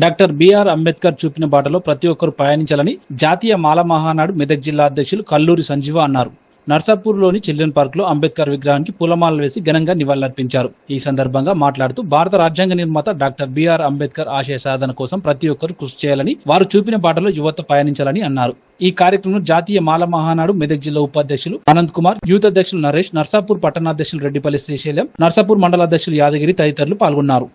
Doctor BR Ambedkar చూపిన బాటలో ప్రతి ఒక్కరు పయనించాలని జాతీయ మాల మహానాడు మెదక్ జిల్లా అధ్యక్షులు కల్లూరి సంజీవ అన్నారు. నర్సాపూర్లోని చిల్డ్రన్ పార్క్లో అంబేద్కర్ విగ్రహానికి పూలమాలలు వేసి ఘనంగా నివాళులర్పించారు. ఈ సందర్భంగా మాట్లాడుతూ భారత రాజ్యాంగ నిర్మాత డాక్టర్ బిఆర్ అంబేద్కర్ ఆశయ సాధన కోసం ప్రతి ఒక్కరు కృషి చేయాలని వారు చూపిన బాటలో యువత పయనించాలని అన్నారు. ఈ కార్యక్రమంలో జాతీయ మాల మహానాడు మెదక్ జిల్లా ఉపాధ్యక్షులు అనంత్ కుమార్ యూత్ అధ్యక్షులు నరేష్ నర్సాపూర్ పట్టణాధ్యక్షులు రెడ్డిపల్లి శ్రీశైలం నర్సాపూర్ మండల అధ్యక్షులు యాదగిరి తదితరులు పాల్గొన్నారు.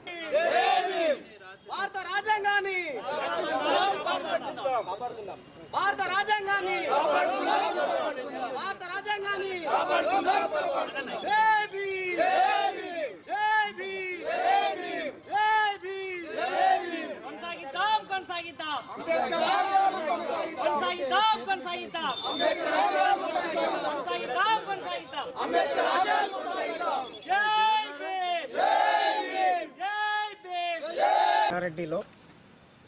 రెడ్డిలో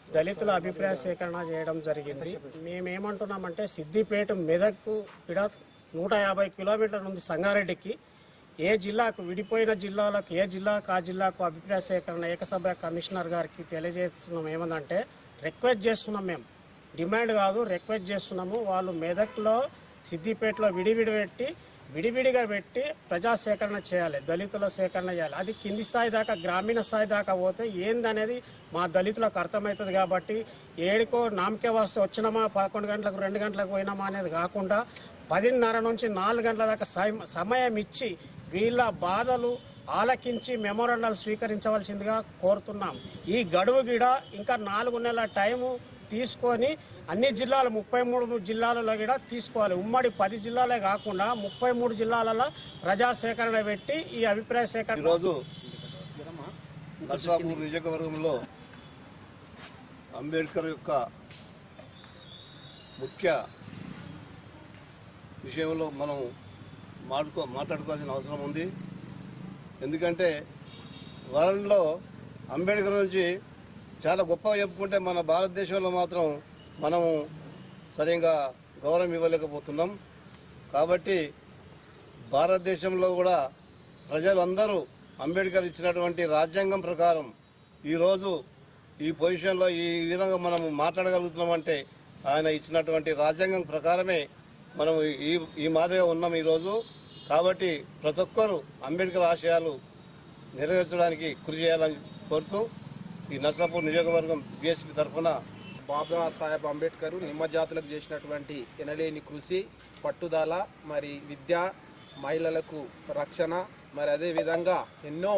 దళితుల అభిప్రాయ సేకరణ చేయడం జరిగింది. మేమేమంటున్నామంటే సిద్దిపేట మెదక్కు విడా నూట యాభై కిలోమీటర్ల ఉంది సంగారెడ్డికి ఏ జిల్లాకు విడిపోయిన జిల్లాలకు ఏ జిల్లాకు ఆ జిల్లాకు అభిప్రాయ సేకరణ ఏకసభ్య కమిషనర్ గారికి తెలియజేస్తున్నాం ఏమందంటే రిక్వెస్ట్ చేస్తున్నాం మేము. డిమాండ్ కాదు రిక్వెస్ట్ చేస్తున్నాము. వాళ్ళు మెదక్లో సిద్దిపేటలో విడివిడి పెట్టి విడివిడిగా పెట్టి ప్రజా సేకరణ చేయాలి దళితుల సేకరణ చేయాలి. అది కింది స్థాయి దాకా గ్రామీణ స్థాయి దాకా పోతే ఏందనేది మా దళితులకు అర్థమవుతుంది కాబట్టి ఏడుకో నామకే వస్తే వచ్చినామా పదకొండు గంటలకు రెండు గంటలకు పోయినామా అనేది కాకుండా పదిన్నర నుంచి నాలుగు గంటల దాకా సమయం ఇచ్చి వీళ్ళ బాధలు ఆలకించి మెమోరండాలు స్వీకరించవలసిందిగా కోరుతున్నాం. ఈ గడువు గిడ ఇంకా నాలుగు నెలల టైము తీసుకొని అన్ని జిల్లాలు ముప్పై మూడు జిల్లాలలో కూడా తీసుకోవాలి. ఉమ్మడి పది జిల్లాలే కాకుండా ముప్పై మూడు జిల్లాలలో ప్రజా సేకరణ పెట్టి ఈ అభిప్రాయ సేకరణ ఈరోజు నర్సాపూర్ నియోజకవర్గంలో అంబేద్కర్ యొక్క ముఖ్య విషయంలో మనం మాట్లాడుకో మాట్లాడుకోవాల్సిన అవసరం ఉంది. ఎందుకంటే వరల్డ్లో అంబేద్కర్ నుంచి చాలా గొప్పగా చెప్పుకుంటే మన భారతదేశంలో మాత్రం మనము సరిగా గౌరవం ఇవ్వలేకపోతున్నాం. కాబట్టి భారతదేశంలో కూడా ప్రజలందరూ అంబేద్కర్ ఇచ్చినటువంటి రాజ్యాంగం ప్రకారం ఈరోజు ఈ పొజిషన్లో ఈ విధంగా మనం మాట్లాడగలుగుతున్నామంటే ఆయన ఇచ్చినటువంటి రాజ్యాంగం ప్రకారమే మనం ఈ ఈ మాదిరిగా ఉన్నాం ఈరోజు. కాబట్టి ప్రతి ఒక్కరూ అంబేద్కర్ ఆశయాలు నెరవేర్చడానికి కృషి చేయాలని కోరుతూ ఈ నర్సాపూర్ నియోజకవర్గం బీఎస్పీ తరఫున బాబా సాహెబ్ అంబేద్కర్ నిమ్మజాతులకు చేసినటువంటి ఎనలేని కృషి పట్టుదల మరి విద్య మహిళలకు రక్షణ మరి అదేవిధంగా ఎన్నో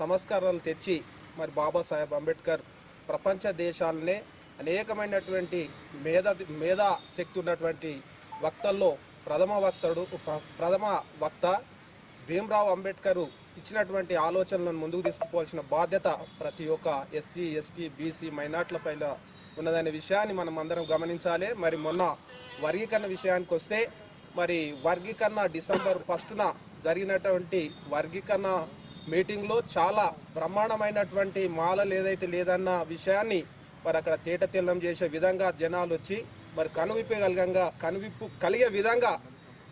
సంస్కారాలు తెచ్చి మరి బాబాసాహెబ్ అంబేద్కర్ ప్రపంచ దేశాలనే అనేకమైనటువంటి మేధ మేధా శక్తి ఉన్నటువంటి వక్తల్లో ప్రథమ వక్తడు ప్రథమ వక్త భీమ్రావ్ అంబేద్కర్ ఇచ్చినటువంటి ఆలోచనలను ముందుకు తీసుకుపోవాల్సిన బాధ్యత ప్రతి ఒక్క ఎస్సీ ఎస్టీ బీసీ మైనార్టీల పైన ఉన్నదనే విషయాన్ని మనం అందరం గమనించాలి. మరి మొన్న వర్గీకరణ విషయానికి వస్తే మరి వర్గీకరణ డిసెంబర్ ఫస్ట్న జరిగినటువంటి వర్గీకరణ మీటింగ్లో చాలా బ్రహ్మాండమైనటువంటి మాలలు ఏదైతే లేదన్న విషయాన్ని మరి అక్కడ తేట తెల్లం చేసే విధంగా జనాలు వచ్చి మరి కనువిప్పగలగంగా కనువిప్పు కలిగే విధంగా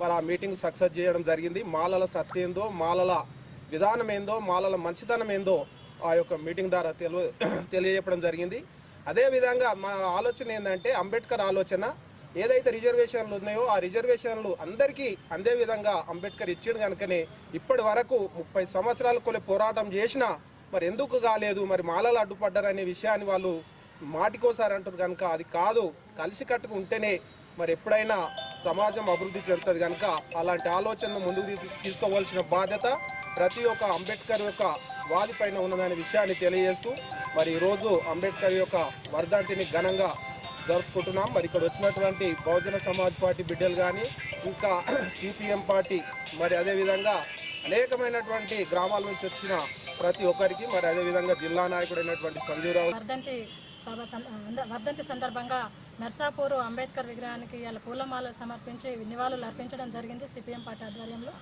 మరి ఆ మీటింగ్ సక్సెస్ చేయడం జరిగింది. మాలల సత్యేందో మాలల విధానం ఏందో మాలల మంచితనం ఏందో ఆ యొక్క మీటింగ్ ద్వారా తెలు తెలియజెప్పడం జరిగింది. అదేవిధంగా మా ఆలోచన ఏంటంటే అంబేద్కర్ ఆలోచన ఏదైతే రిజర్వేషన్లు ఉన్నాయో ఆ రిజర్వేషన్లు అందరికీ అందే విధంగా అంబేద్కర్ ఇచ్చాడు కనుకనే ఇప్పటి వరకు ముప్పై సంవత్సరాల కొలే పోరాటం చేసినా మరి ఎందుకు కాలేదు మరి మాలలు అడ్డుపడ్డారనే విషయాన్ని వాళ్ళు మాటికోసారి అంటారు కనుక అది కాదు. కలిసి కట్టుకు ఉంటేనే మరి ఎప్పుడైనా సమాజం అభివృద్ధి చెందుతుంది కనుక అలాంటి ఆలోచనను ముందుకు తీసుకోవాల్సిన బాధ్యత ప్రతి ఒక్క అంబేద్కర్ యొక్క వాది పైన ఉన్నదనే విషయాన్ని తెలియజేస్తూ మరి ఈరోజు అంబేద్కర్ యొక్క వర్ధంతిని ఘనంగా జరుపుకుంటున్నాం. మరి ఇక్కడ వచ్చినటువంటి బహుజన సమాజ్ పార్టీ బిడ్డలు కానీ ఇంకా సిపిఎం పార్టీ మరి అదేవిధంగా అనేకమైనటువంటి గ్రామాల నుంచి వచ్చిన ప్రతి ఒక్కరికి మరి అదేవిధంగా జిల్లా నాయకుడైనటువంటి సంజీవరావు వర్ధంతి సభ వర్ధంతి సందర్భంగా నర్సాపూర్ అంబేద్కర్ విగ్రహానికి ఇలా పూలమాల సమర్పించి నివాళులు అర్పించడం జరిగింది సిపిఎం పార్టీ ఆధ్వర్యంలో.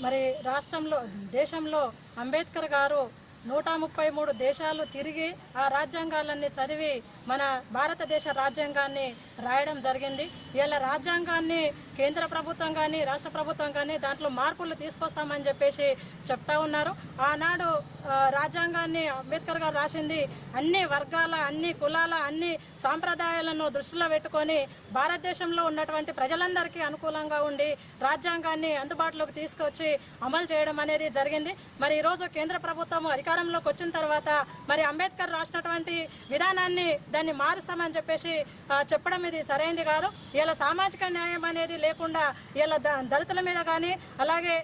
మరి రాష్ట్రంలో దేశంలో అంబేద్కర్ గారు నూట ముప్పై మూడు దేశాలు తిరిగి ఆ రాజ్యాంగాలన్నీ చదివి మన భారతదేశ రాజ్యాంగాన్ని రాయడం జరిగింది. ఇలా రాజ్యాంగాన్ని కేంద్ర ప్రభుత్వం కానీ రాష్ట్ర ప్రభుత్వం కానీ దాంట్లో మార్పులు తీసుకొస్తామని చెప్పేసి చెప్తా ఉన్నారు. ఆనాడు రాజ్యాంగాన్ని అంబేద్కర్ గారు రాసింది అన్ని వర్గాల అన్ని కులాల అన్ని సాంప్రదాయాలను దృష్టిలో పెట్టుకొని భారతదేశంలో ఉన్నటువంటి ప్రజలందరికీ అనుకూలంగా ఉండి రాజ్యాంగాన్ని అందుబాటులోకి తీసుకొచ్చి అమలు చేయడం అనేది జరిగింది. మరి ఈరోజు కేంద్ర ప్రభుత్వం అధికారంలోకి వచ్చిన తర్వాత మరి అంబేద్కర్ రాసినటువంటి విధానాన్ని దాన్ని మారుస్తామని చెప్పేసి చెప్పడం ఇది సరైంది కాదు. ఇలా సామాజిక న్యాయం అనేది లేకుండా ఇలా ద- దళితుల మీద కానీ అలాగే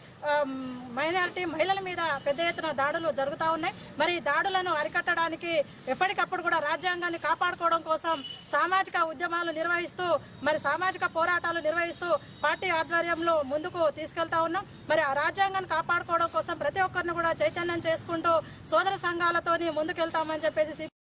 మైనారిటీ మహిళల మీద పెద్ద ఎత్తున దాడులు జరుగుతూ ఉన్నాయి. మరి దాడులను అరికట్టడానికి ఎప్పటికప్పుడు కూడా రాజ్యాంగాన్ని కాపాడుకోవడం కోసం సామాజిక ఉద్యమాలు నిర్వహిస్తూ మరి సామాజిక పోరాటాలు నిర్వహిస్తూ పార్టీ ఆధ్వర్యంలో ముందుకు తీసుకెళ్తా ఉన్నాం. మరి ఆ రాజ్యాంగాన్ని కాపాడుకోవడం కోసం ప్రతి ఒక్కరిని కూడా చైతన్యం చేసుకుంటూ సోదర సంఘాలతోని ముందుకెళ్తామని చెప్పేసి